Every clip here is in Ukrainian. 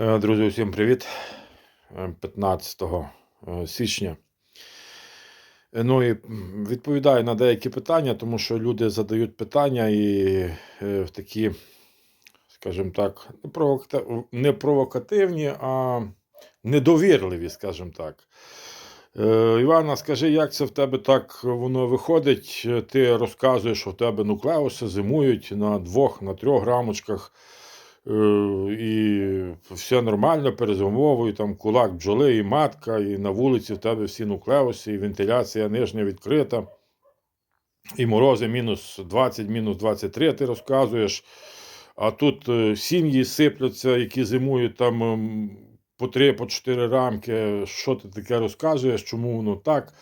Е, Друзі, усім привіт. Е, 15 е, січня. Е, Ну і відповідаю на деякі питання, тому що люди задають питання і в такі, скажімо так, не провокативні, а недовірливі, скажімо так. Івана, скажи, як це в тебе так воно виходить? Ти розказуєш, що в тебе нуклеуси зимують на двох, на трьох рамочках, і все нормально, перезимовую, там кулак бджоли і матка, і на вулиці в тебе всі нуклеуси, і вентиляція нижня відкрита, і морози мінус 20, мінус 23 ти розказуєш. А тут е, сім'ї сипляться, які зимують там ем, по 3, по 4 рамки. Що ти таке розказуєш, чому воно так?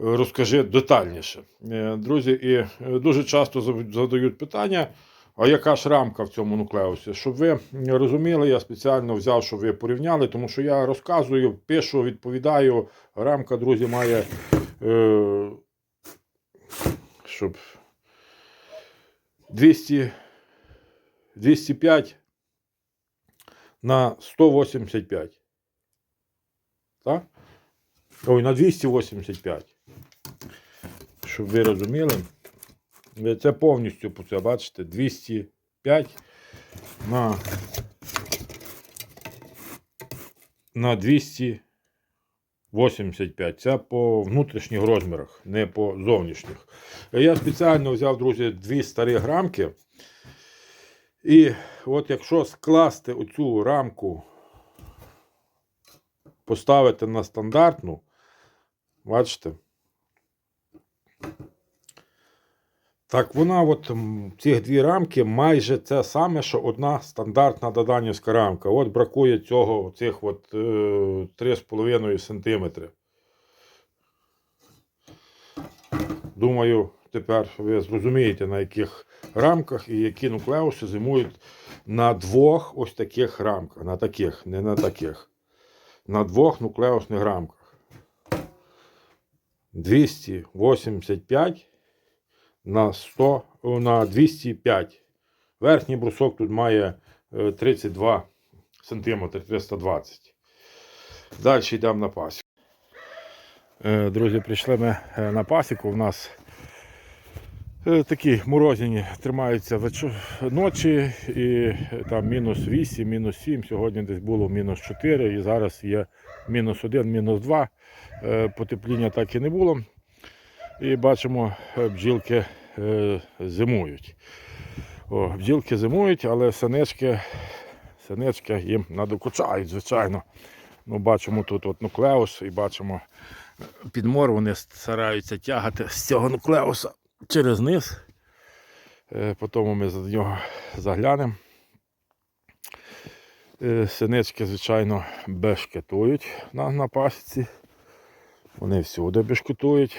Е, Розкажи детальніше. Е, Друзі, і е, дуже часто задають питання. А яка ж рамка в цьому нуклеусі? Щоб ви розуміли, я спеціально взяв, щоб ви порівняли, тому що я розказую, пишу, відповідаю. Рамка, друзі, має. Е, щоб 200, 205 на 185. Так? Ой, на 285. Щоб ви розуміли. Ви Це повністю по бачите 205 на, на 285. Це по внутрішніх розмірах, не по зовнішніх. Я спеціально взяв, друзі, дві старі рамки. І от якщо скласти оцю рамку, поставити на стандартну, бачите? Так вона, от ці дві рамки, майже це саме, що одна стандартна доданівська рамка. От бракує цього, цих от е, 3,5 см. Думаю, тепер ви зрозумієте, на яких рамках і які нуклеуси зимують на двох ось таких рамках. На таких, не на таких. На двох нуклеусних рамках. 285 на 100, на 205. Верхній брусок тут має е, 32 см, 320. Далі йдемо на пасіку. Е, Друзі, прийшли ми е, на пасіку. У нас е, такі морозні тримаються ночі і там мінус 8, мінус 7. Сьогодні десь було мінус 4 і зараз є мінус 1, мінус 2. Е, Потепління так і не було. І бачимо, е, бджілки е, зимують. О, бджілки зимують, але синички, синички їм надокучають, звичайно. Ну, бачимо тут от нуклеус і бачимо е, підмор, вони стараються тягати з цього нуклеуса через низ. Потім ми за нього заглянемо. Синички, звичайно, бешкетують на, на пасіці. Вони всюди бешкетують.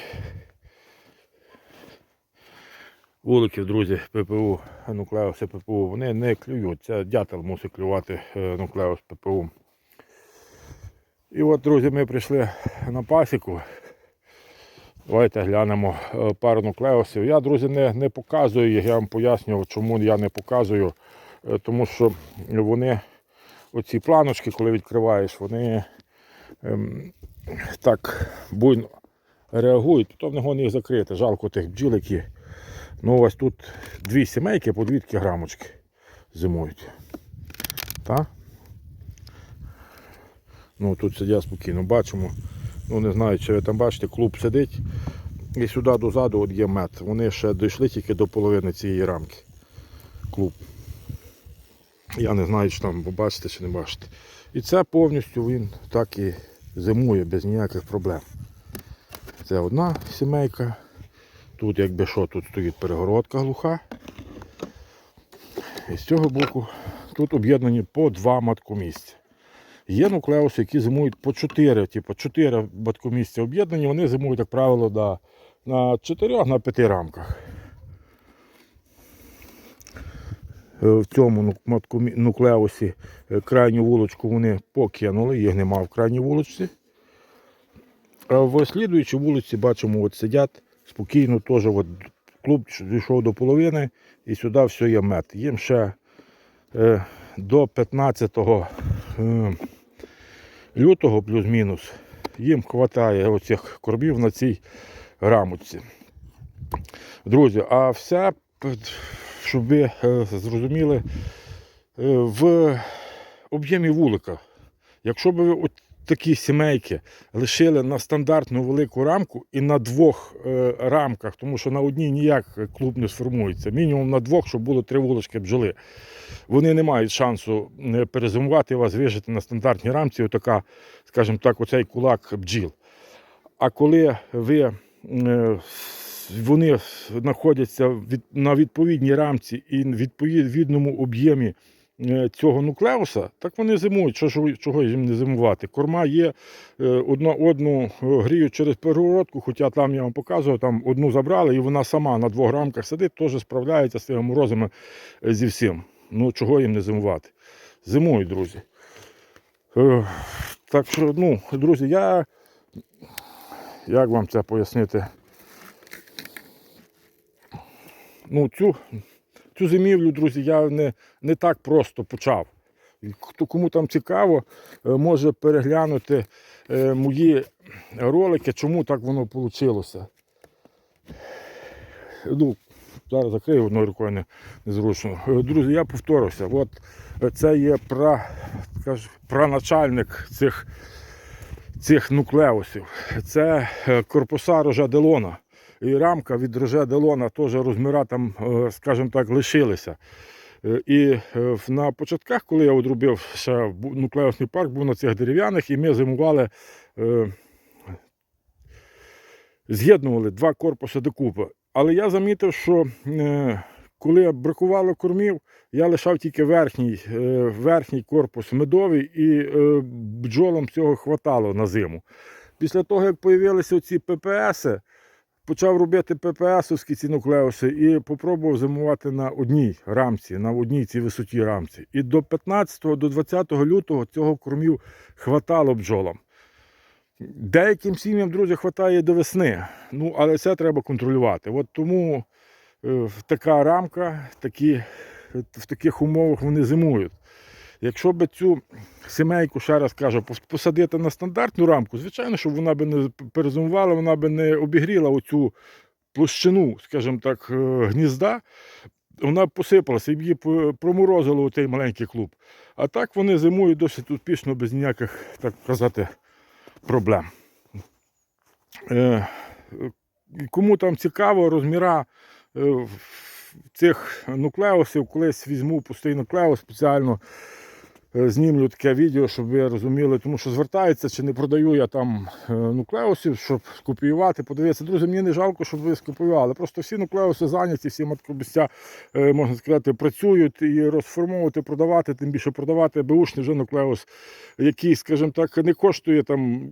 Вуликів, друзі, ППУ, нуклеуси ППУ, вони не клюють. Це дятел мусить клювати е, нуклеус ППУ. І от, друзі, ми прийшли на пасіку. Давайте глянемо е, пару нуклеусів. Я, друзі, не, не показую їх, я вам пояснював, чому я не показую. Е, Тому що вони, оці планочки, коли відкриваєш, вони ем, так буйно реагують, потім не гони їх закрити. Жалко тих бджіл, які. Ну, ось тут дві сімейки по 2 грамочки зимують. Так? Ну, тут сидять спокійно, бачимо. Ну, не знаю, чи ви там бачите, клуб сидить. І сюди дозаду от є мед. Вони ще дійшли тільки до половини цієї рамки. Клуб. Я не знаю, чи там бачите чи не бачите. І це повністю він так і зимує без ніяких проблем. Це одна сімейка. Тут, якби що, тут стоїть перегородка глуха. І з цього боку тут об'єднані по два маткомісця. Є нуклеуси, які зимують по 4, типу 4 маткомісця об'єднані, вони зимують, як правило, да, на 4 на 5 рамках. Е, В цьому ну- нуклеусі е, крайню вулочку вони покинули, їх нема в крайній вулочці. В слідуючій вулиці бачимо, от сидять спокійно, теж от клуб дійшов до половини і сюди все є мед. Їм ще е, до 15 е, лютого плюс-мінус їм вистачає оцих кормів на цій рамочці. Друзі, а все, щоб ви е, зрозуміли, е, в об'ємі вулика. Якщо б ви такі сімейки лишили на стандартну велику рамку і на двох е, рамках, тому що на одній ніяк клуб не сформується, мінімум на двох, щоб було три вулички бджоли. Вони не мають шансу е, перезимувати вас вижити на стандартній рамці, отака, скажімо так, оцей кулак бджіл. А коли ви, е, вони знаходяться на відповідній рамці і відповідному об'ємі цього нуклеуса, так вони зимують. Що ж, чого їм не зимувати? Корма є е, одна одну е, гріють через перегородку, хоча там я вам показував, там одну забрали, і вона сама на двох рамках сидить, теж справляється з тими морозами е, зі всім. Ну чого їм не зимувати? Зимують, друзі. Е, Так що, ну, друзі, я як вам це пояснити? Ну, цю, цю зимівлю, друзі, я не, не так просто почав. Хто кому там цікаво, е, може переглянути е, мої ролики, чому так воно вийшло. Ну, зараз закрию одною рукою не, незручно. Е, Друзі, я повторився. От це є пра, скаж, праначальник цих цих нуклеусів. Це корпуса Роже Делона. І рамка від Роже Делона теж розміра там, е, скажімо так, лишилися. Е, І е, на початках, коли я одробив ще нуклеусний парк, був на цих дерев'яних, і ми зимували, з'єднували два корпуси докупи. Але я замітив, що коли бракувало кормів, я лишав тільки верхній, верхній корпус медовий, і бджолам цього хватало на зиму. Після того, як з'явилися ці ППС, почав робити ППСовські ці нуклеуси і попробував зимувати на одній рамці, на одній цій висоті рамці. І до 15 до 20 лютого цього кормів хватало бджолам. Деяким сім'ям, друзі, хватає до весни. Ну, але це треба контролювати. От тому е, така рамка, такі, в таких умовах вони зимують. Якщо б цю сімейку, ще раз кажу, посадити на стандартну рамку, звичайно, щоб вона би не перезимувала, вона би не обігріла оцю площину, скажімо так, е, гнізда, вона б посипалася і б її проморозило у цей маленький клуб. А так вони зимують досить успішно, без ніяких, так казати, проблем. Е, Кому там цікаво, розміра е, цих нуклеусів, колись візьму пустий нуклеус спеціально знімлю таке відео, щоб ви розуміли, тому що звертаються, чи не продаю я там е, нуклеусів, щоб скопіювати, подивитися. Друзі, мені не жалко, щоб ви скопіювали. Просто всі нуклеуси зайняті, всі маткобістя, е, можна сказати, працюють і розформовувати, продавати, тим більше продавати беушний вже нуклеус, який, скажімо так, не коштує там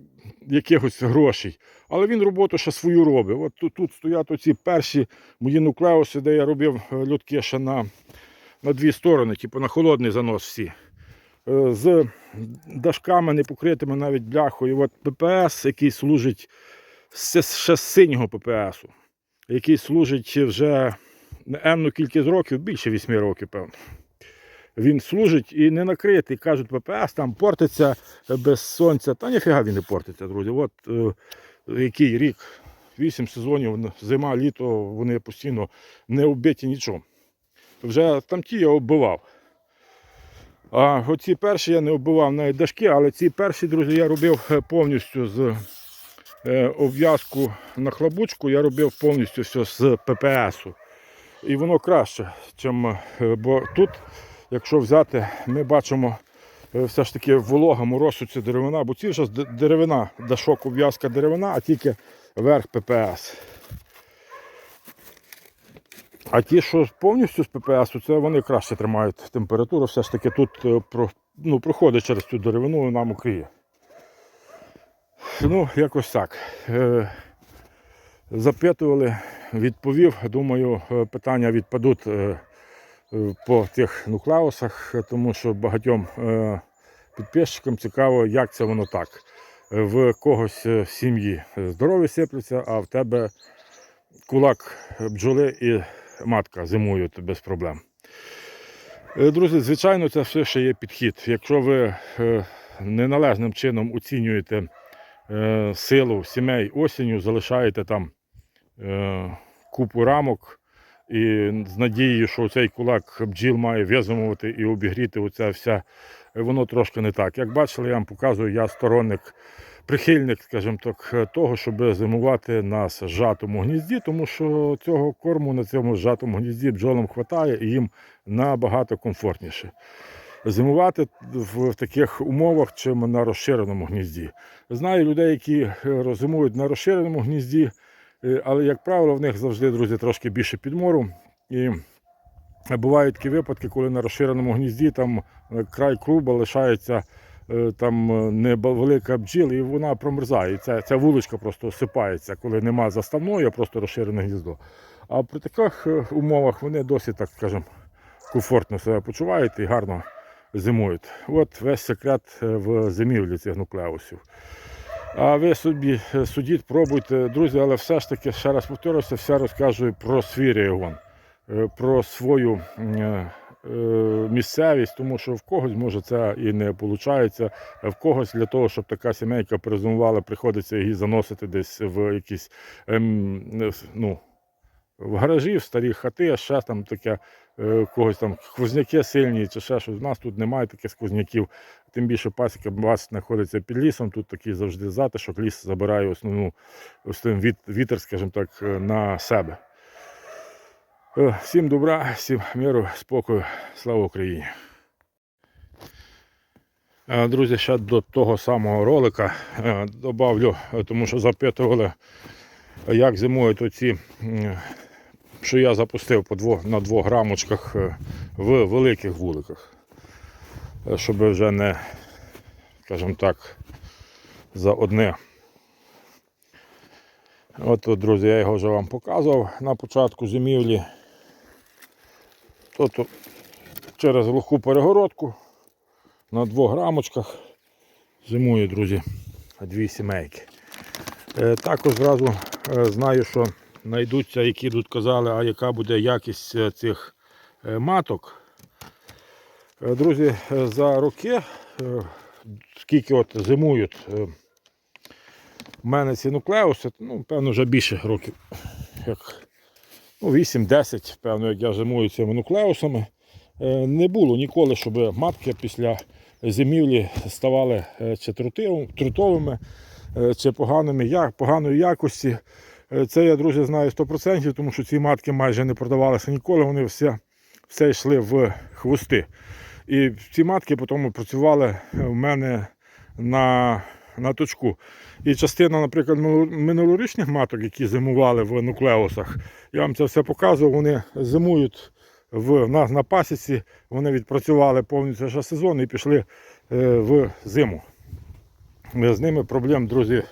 якихось грошей. Але він роботу ще свою робить. От тут, тут стоять оці перші мої нуклеуси, де я робив е, льотки ще на, на дві сторони, типу на холодний занос всі. Е, З дашками не покритими навіть бляхою. От ППС, який служить ще з синього ППСу, який служить вже енну кількість років, більше 8 років, певно. Він служить і не накритий. Кажуть, ППС там портиться без сонця. Та ніфіга він не портиться, друзі. От е, який рік, 8 сезонів, зима, літо, вони постійно не оббиті нічого. Вже там ті я оббивав. А оці перші я не оббивав навіть дашки, але ці перші, друзі, я робив е, повністю з е, обв'язку на хлабучку, я робив повністю все з ППСу. І воно краще, чим, е, бо тут, якщо взяти, ми бачимо все ж таки волога, мороз, це деревина, бо ці д- деревина, дашок, обв'язка деревина, а тільки верх ППС. А ті, що повністю з ППС, це вони краще тримають температуру. Все ж таки тут е, ну, проходить через цю деревину і нам укриє. Ну, якось так. Е, запитували, відповів. Думаю, е, питання відпадуть по тих нуклеусах, тому що багатьом підписчикам цікаво, як це воно так. В когось в сім'ї здорові сипляться, а в тебе кулак бджоли і матка зимують без проблем. Е, Друзі, звичайно, це все ще є підхід. Якщо ви е, неналежним чином оцінюєте е, силу сімей осінню, залишаєте там купу рамок і з надією, що цей кулак бджіл має визумувати і обігріти оце все, воно трошки не так. Як бачили, я вам показую, я сторонник, прихильник, скажімо так, того, щоб зимувати на зжатому гнізді, тому що цього корму на цьому зжатому гнізді бджолам вистачає і їм набагато комфортніше. Зимувати в таких умовах, чим на розширеному гнізді. Знаю людей, які е, роззимують на розширеному гнізді, е, але, як правило, в них завжди, друзі, трошки більше підмору. І бувають такі випадки, коли на розширеному гнізді там е, край круба лишається там е, невелика бджіл, і вона промерзає. Ця, ця вуличка просто осипається, коли нема заставної, а просто розширене гніздо. А при таких е, умовах вони досить, так скажемо, комфортно себе почувають і гарно зимують. От весь секрет е, в зимівлі цих нуклеусів. А ви собі е, судіть, пробуйте, друзі, але все ж таки, ще раз повторюся, все розказую про свій регіон, е, про свою е, е, місцевість, тому що в когось може це і не виходить, в когось для того, щоб така сімейка перезимувала, приходиться її заносити десь в якісь ем, е, ну, в гаражі, в старі хати, а ще там таке, е, когось там сквозняки сильні чи ще щось. У нас тут немає таких сквозняків. Тим більше пасіка вас знаходиться під лісом, тут такий завжди затишок, ліс забирає основну від, вітер, скажімо так, е, на себе. Е, Всім добра, всім миру, спокою, слава Україні. Е, Друзі, ще до того самого ролика е, добавлю, тому що запитували, як зимують оці, що я запустив по двох, на двох грамочках в великих вуликах. Щоб вже не, скажімо так, за одне. От, друзі, я його вже вам показував на початку зимівлі. Тут через глуху перегородку на двох грамочках зимує, друзі, дві сімейки. Е, Також зразу е, знаю, що знайдуться, які тут казали, а яка буде якість е, цих маток. Друзі, за роки, скільки от зимують в мене ці нуклеуси, ну, певно, вже більше років, як ну, 8-10, певно, як я зимую цими нуклеусами. Е, Не було ніколи, щоб матки після зимівлі ставали е, чи трутовими, е, чи поганими, поганої якості. Це я, друзі, знаю 100%, тому що ці матки майже не продавалися ніколи, вони все, все йшли в хвости. І ці матки потім працювали в мене на, на точку. І частина, наприклад, минулорічних маток, які зимували в нуклеусах, я вам це все показував, вони зимують в нас на пасіці, вони відпрацювали повністю сезон і пішли е, в зиму. Е, З ними проблем, друзі,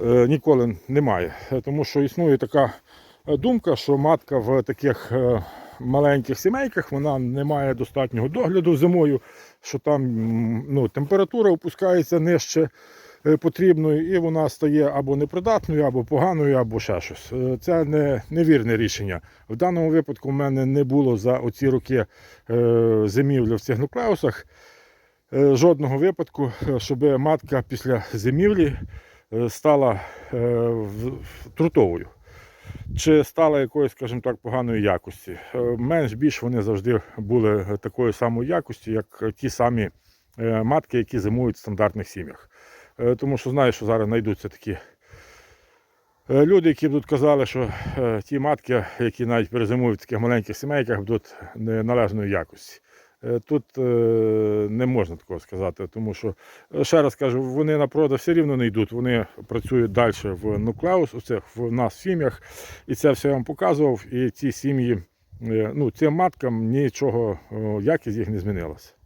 е, ніколи немає. Тому що існує така думка, що матка в таких маленьких сімейках вона не має достатнього догляду зимою, що там ну, температура опускається нижче е, потрібної, і вона стає або непридатною, або поганою, або ще щось. Е, Це не, невірне рішення. В даному випадку в мене не було за оці роки е, зимівлі в цих нуклеусах жодного випадку, щоб матка після зимівлі стала трутовою. Чи стала якоюсь, скажімо так, поганої якості. Е, Менш більш вони завжди були такої самої якості, як ті самі матки, які зимують в стандартних сім'ях. Е, Тому що знаю, що зараз знайдуться такі е, люди, які будуть казали, що е, ті матки, які навіть перезимують в таких маленьких сімейках, будуть неналежної якості. Тут не можна такого сказати, тому що, ще раз кажу, вони на продаж все рівно не йдуть, вони працюють далі в нуклеус, у цих в нас в сім'ях. І це все я вам показував. І ці сім'ї, ну, цим маткам нічого, якість їх не змінилася.